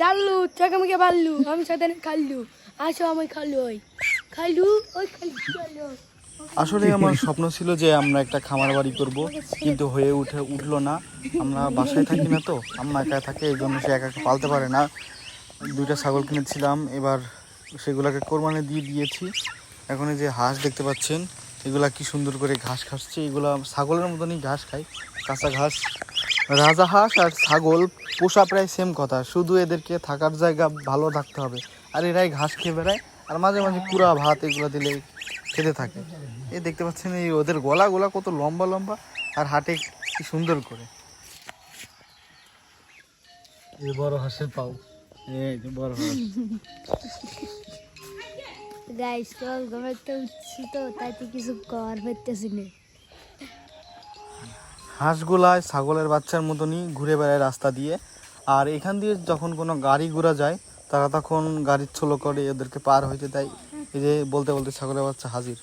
চাললু চকে মুখে বাড়লু আমি সাথে খাইলু আসো আমি খাইলু ওই। খাইলু ওই খাইলু আসলে আমার স্বপ্ন ছিল যে আমরা একটা খামার বাড়ি করব, কিন্তু হয়ে উঠে উঠল না। আমরা বাসায় থাকি না তো, আম্মা একা থাকে, এই জন্য সে একা পালতে পারে না। দুইটা ছাগল কিনেছিলাম, এবার সেগুলোকে কোরবানি দিয়ে দিয়েছি। এখন যে হাঁস দেখতে পাচ্ছেন, এগুলা কি সুন্দর করে ঘাস খাচ্ছে। এগুলা ছাগলের মতনই ঘাস খায়, কাঁচা ঘাস। রাজা হাঁস আর ছাগল পোষা প্রায় সেম কথা শুধু এদেরকে থাকার জায়গা ভালো থাকতে হবে। আর এরাই ঘাস খেয়ে বেড়ায় আর মাঝে মাঝে কুড়া ভাত এগুলো দিলে খেতে থাকে। এই দেখতে পাচ্ছেন এই ওদের গলা গোলা কত লম্বা লম্বা আর হাটে কি সুন্দর করে। এই বড় হাঁসের পাও। এই বড় হাঁস। গাইস তো উঠছি তো তাই কিছু কর হইতেছি না। হাঁসগুলায় ছাগলের বাচ্চার মতনই ঘুরে বেড়ায় রাস্তা দিয়ে। আর এখান দিয়ে যখন কোনো গাড়ি ঘোড়া যায়, তারা তখন গাড়ির ছোলো করে এদেরকে পার হইতে দেয়। এই যে বলতে বলতে ছাগলের বাচ্চা হাজির।